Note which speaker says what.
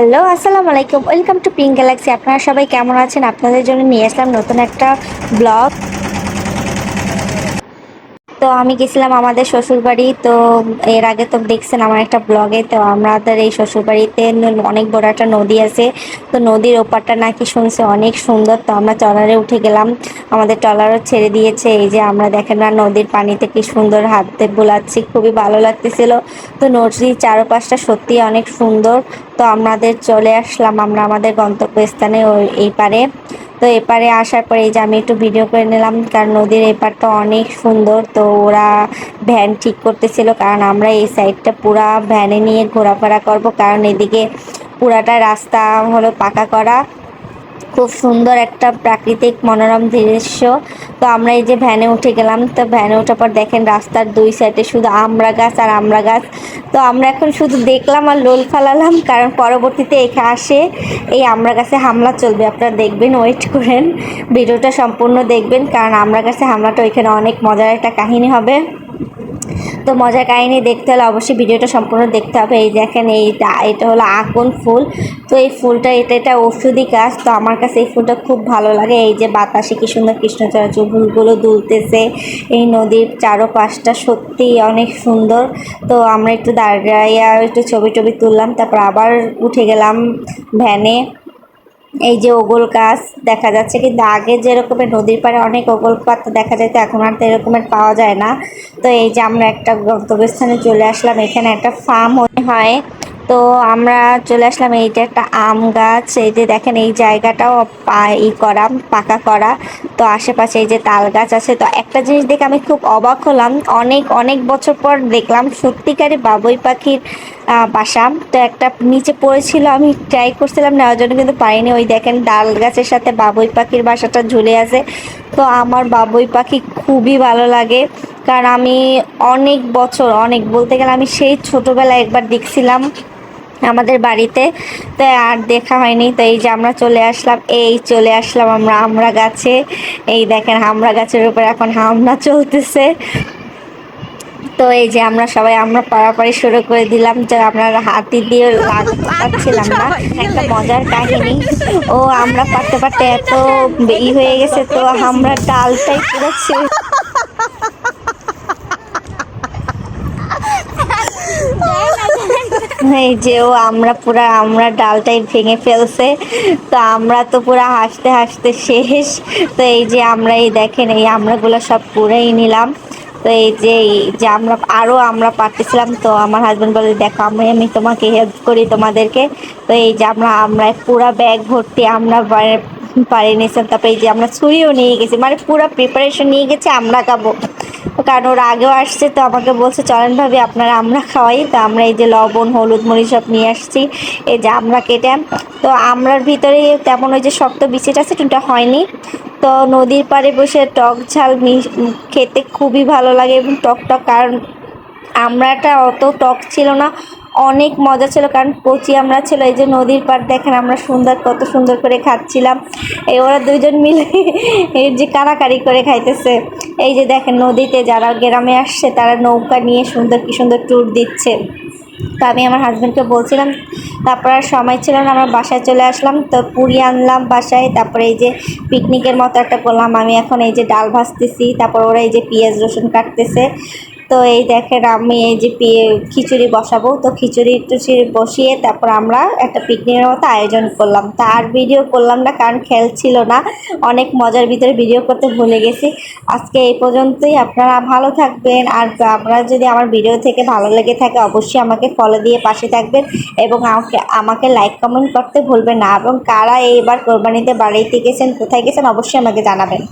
Speaker 1: Hello আসসালামু আলাইকুম। Welcome to pink Galaxy আপনারা সবাই কেমন আছেন? আপনাদের জন্য নিয়ে আসলাম নতুন একটা ব্লগ তো আমি গেছিলাম আমাদের শ্বশুরবাড়ি, তো এর আগে তো দেখছেন আমার একটা ব্লগে তো আমাদের এই শ্বশুরবাড়িতে অনেক বড় একটা নদী আছে, তো নদীর ওপারটা নাকি শুনছে অনেক সুন্দর, তো আমরা ট্রলারে উঠে গেলাম, আমাদের ট্রলারও ছেড়ে দিয়েছে, এই যে আমরা দেখেন না নদীর পানিতে কি সুন্দর হাতে বোলাচ্ছি, খুবই ভালো লাগতেছিল, তো নদীর চারপাশটা সত্যি অনেক সুন্দর, তো আমাদের চলে আসলাম আমরা আমাদের গন্তব্যস্থানে ওই, এই পারে তো এপারে আসার পরে এই যে আমি একটু ভিডিও করে নিলাম, কারণ নদীর এপারটা অনেক সুন্দর, তো ওরা ভ্যান ঠিক করতেছিল, কারণ আমরা এই সাইডটা পুরা ভ্যানে নিয়ে ঘোরাফেরা করব, কারণ এদিকে পুরাটা রাস্তা হলো পাকা করা। খুব সুন্দর একটা প্রাকৃতিক মনোরম দৃশ্য। তো আমরা এই যে ভ্যানে উঠে গেলাম, তো ভ্যানে ওঠার পর দেখেন রাস্তার দুই সাইডে শুধু আমড়া গাছ আর আমড়া গাছ। তো আমরা এখন শুধু দেখলাম আর লোল ফালালাম, কারণ পরবর্তীতে এখানে আসে এই আমরা গাছে হামলা চলবে। আপনারা দেখবেন ওয়েট করেন। ভিডিওটা সম্পূর্ণ দেখবেন, কারণ আমরা গাছে হামলাটা ওইখানে অনেক মজার একটা কাহিনী হবে। তো মজার কাহিনী দেখতে হলে অবশ্যই ভিডিওটা সম্পূর্ণ দেখতে হবে। এই দেখেন এইটা, এটা হলো আকন ফুল। তো এই ফুলটা, এটা এটা ওষুধি গাছ। তো আমার কাছে এই ফুলটা খুব ভালো লাগে। এই যে বাতাসে কি সুন্দর কৃষ্ণচূড়া ফুলগুলো দুলতেছে। এই নদীর চারোপাশটা সত্যি অনেক সুন্দর। তো আমরা একটু দাঁড়াইয়া একটু ছবি টবি তুললাম, তারপর আবার উঠে গেলাম ভ্যানে। এই যে ওগল গাছ দেখা যাচ্ছে, কিন্তু আগে যেরকমের নদীর পাড়ে অনেক ওগল পাতা দেখা যেত, এখন আর তো এরকমের পাওয়া যায় না। তো এই যে আমরা একটা গন্তব্যস্থানে চলে আসলাম, এখানে একটা ফার্ম হয়। তো আমরা চলে আসলাম এইটা একটা আম গাছ, এই যে দেখেন এই জায়গাটাও ই করা, পাকা করা। তো আশেপাশে এই যে তাল গাছ আছে। তো একটা জিনিস দেখে আমি খুব অবাক হলাম, অনেক অনেক বছর পর দেখলাম সত্যিকারে বাবুই পাখির বাসা। তো একটা নিচে পড়েছিল, আমি ট্রাই করছিলাম নেওয়ার জন্য কিন্তু পাইনি ওই দেখেন ডাল গাছের সাথে বাবুই পাখির বাসাটা ঝুলে আছে। তো আমার বাবুই পাখি খুবই ভালো লাগে, কারণ আমি অনেক বছর, অনেক বলতে গেলে আমি সেই ছোটোবেলায় একবার দেখছিলাম। আমাদের বাড়িতে। তো আর দেখা হয়নি। তো এই যে আমরা চলে আসলাম, এই চলে আসলাম আমরা আমরা গাছে। এই দেখেন আমরা গাছের উপর এখন হামলা চলতেছে। তো এই যে আমরা সবাই আমরা পাড়াপাড়ি শুরু করে দিলাম। যে আমরা হাতি দিয়ে লাগছিলাম না। একটা মজার কাহিনী। ও আমরা পারতে পারতে এত ই হয়ে গেছে। তো আমরা ডালটাই পুরো এই যে ও আমরা পুরা, আমরা ডালটাই ভেঙে ফেলছে। তো আমরা তো পুরা হাসতে হাসতে শেষ। তো এই যে আমরা, এই দেখেন, এই আমরাগুলো সব পুরাই নিলাম। তো এই যে যে আমরা আরও আমরা পারতেছিলাম। তো আমার হাজব্যান্ড বলে, দেখো, আমি আমি তোমাকে হেল্প করি তোমাদেরকে। তো এই যে আমরা আমরা পুরা ব্যাগ ভর্তি, আমরা পাড়ে নিয়েছিলাম। তারপরে এই যে আমরা ছুরিও নিয়ে গেছি। মানে পুরো প্রিপারেশন নিয়ে গেছে, আমরা খাব। কারণ ওরা আগেও আসছে, তো আমাকে বলছে, চলেন ভাবি, আপনারা আমরা খাওয়াই। তো আমরা এই যে লবণ, হলুদ, মরিচ সব নিয়ে আসছি, এই যে আমরা কেটে। তো আমরার ভিতরে তেমন ওই যে শক্ত বিচিটা আছে কিন্তু হয়নি। তো নদীর পাড়ে বসে টক ঝাল খেতে খুবই ভালো লাগে এবং টক টক, কারণ আমরাটা অত টক ছিল না। অনেক মজা ছিল, কারণ কচি আমরা ছিল, এই যে নদীর পাড় দেখেন আমরা সুন্দর, কত সুন্দর করে খাচ্ছিলাম। এই ওরা দুজন মিলে এই যে কারাকারি করে খাইতেছে। এই যে দেখেন নদীতে যারা গ্রামে আসছে, তারা নৌকা নিয়ে সুন্দর, কি সুন্দর ট্যুর দিচ্ছে। তো আমি আমার হাজব্যান্ডকে বলছিলাম, তারপর আর সময় ছিল না, আমরা বাসায় চলে আসলাম। তো পুরি আনলাম বাসায়, তারপরে এই যে পিকনিকের মতো একটা করলাম। আমি এখন এই যে ডাল ভাজতেছি, তারপর ওরা এই যে পেঁয়াজ রসুন কাটতেছে। তো এই দেখেন আমি এই যে খিচুড়ি বসাবো। তো খিচুড়ি টুচুড়ি বসিয়ে তারপর আমরা একটা পিকনিকের মতো আয়োজন করলাম। তা আর ভিডিও করলাম না কারণ খেল ছিল না। অনেক মজার ভিতরে ভিডিও করতে ভুলে গেছি। আজকে এই পর্যন্তই। আপনারা ভালো থাকবেন। আর আপনারা যদি আমার ভিডিও থেকে ভালো লেগে থাকে অবশ্যই আমাকে ফলো দিয়ে পাশে থাকবেন এবং আমাকে আমাকে লাইক কমেন্ট করতে ভুলবেন না। এবং কারা এইবার কোরবানিতে বাড়িতে গেছেন, কোথায় গেছেন অবশ্যই আমাকে জানাবেন।